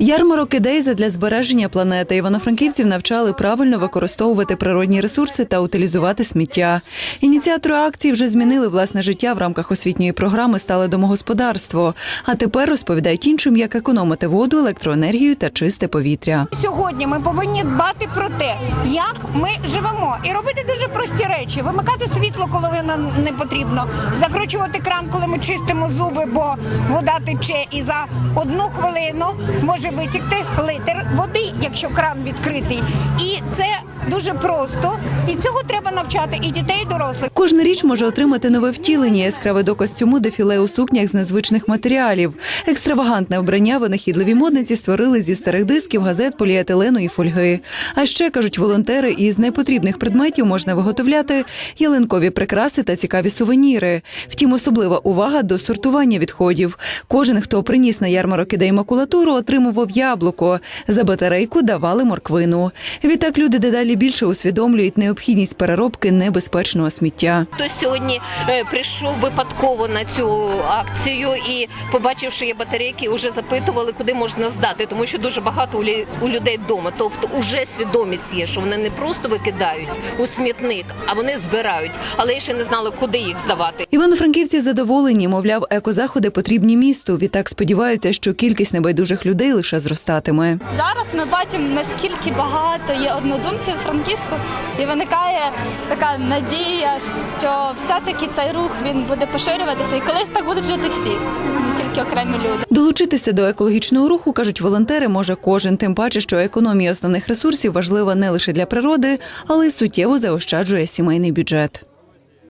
Ярмарок ідей для збереження планети. Івано-франківців навчали правильно використовувати природні ресурси та утилізувати сміття. Ініціатори акції вже змінили власне життя в рамках освітньої програми Стале домогосподарство. А тепер розповідають іншим, як економити воду, електроенергію та чисте повітря. Сьогодні ми повинні дбати про те, як ми живемо, і робити дуже прості речі: вимикати світло, коли воно не потрібно, закручувати кран, коли ми чистимо зуби, бо вода тече, і за одну хвилину може витікти литр води, якщо кран відкритий. І це дуже просто. І цього треба навчати і дітей, і дорослих. Кожна річ може отримати нове втілення. Яскравий доказ цьому дефіле у сукнях з незвичних матеріалів. Екстравагантне вбрання винахідливі модниці створили зі старих дисків, газет, поліетилену і фольги. А ще кажуть волонтери, із непотрібних предметів можна виготовляти ялинкові прикраси та цікаві сувеніри. Втім, особлива увага до сортування відходів. Кожен, хто приніс на ярмарок ідей макулатуру, отримував яблуко. За батарейку давали морквину. Відтак люди дедалі більше усвідомлюють необхідність переробки небезпечного сміття. Хто сьогодні е, прийшов випадково на цю акцію і, побачивши є батарейки, вже запитували, куди можна здати, тому що дуже багато у лі- у людей вдома. Тобто, вже свідомість є, що вони не просто викидають у смітник, а вони збирають, але ще не знали, куди їх здавати. Івано-франківці задоволені, мовляв, екозаходи потрібні місту. Відтак сподіваються, що кількість небайдужих людей лише зростатиме. Зараз ми бачимо наскільки багато є однодумців у Франківську, і виникає така надія, що все-таки цей рух він буде поширюватися, і колись так будуть жити всі, не тільки окремі люди. Долучитися до екологічного руху, кажуть волонтери, може кожен, тим паче, що економія основних ресурсів важлива не лише для природи, але й суттєво заощаджує сімейний бюджет.